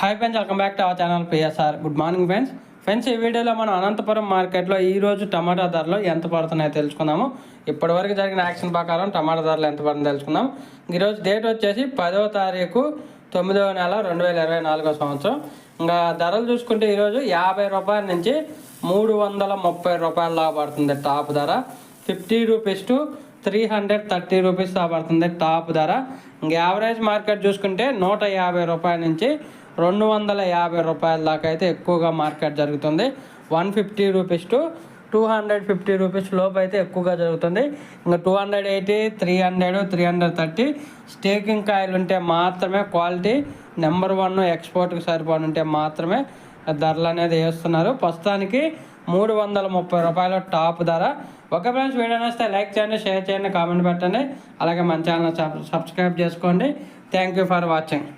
Hi friends welcome back to our channel PSR good morning friends friends ఈ వీడియోలో మనం అనంతపురం మార్కెట్లో ఈరోజు టమాటా ధరలు ఎంత పడుతున్నాయో తెలుసుకుందాము. ఇప్పటివరకు జరిగిన యాక్షన్ ప్రకారం టమాటా ధరలు ఎంత పడుతుందో తెలుసుకుందాం. ఈరోజు డేట్ వచ్చేసి పదవ తారీఖు తొమ్మిదవ నెల రెండు వేల ఇరవై నాలుగో సంవత్సరం. ఇంకా ధరలు చూసుకుంటే ఈరోజు యాభై రూపాయల నుంచి మూడు వందల ముప్పై రూపాయల దాకా పడుతుంది టాప్ ధర. Fifty rupees to three hundred thirty rupees దాకా పడుతుంది టాప్ ధర. ఇంక యావరేజ్ మార్కెట్ చూసుకుంటే నూట యాభై రూపాయల నుంచి రెండు వందల యాభై రూపాయల దాకా అయితే ఎక్కువగా మార్కెట్ జరుగుతుంది. One fifty rupees to two hundred fifty rupees లోపు అయితే ఎక్కువగా జరుగుతుంది. ఇంకా two hundred eighty three hundred three hundred thirty staking కాయలు ఉంటే మాత్రమే క్వాలిటీ. నెంబర్ వన్ ఎక్స్పోర్ట్కి సరిపడి ఉంటే మాత్రమే ధరలు అనేది వేస్తున్నారు. ప్రస్తుతానికి మూడు వందల ముప్పై రూపాయల టాప్ ధర. ఒక ఫ్రెండ్స్ వీడియో నచ్చితే లైక్ చేయండి షేర్ చేయండి కామెంట్ పెట్టండి. అలాగే మన ఛానల్ సబ్స్క్రైబ్ చేసుకోండి. Thank you for watching.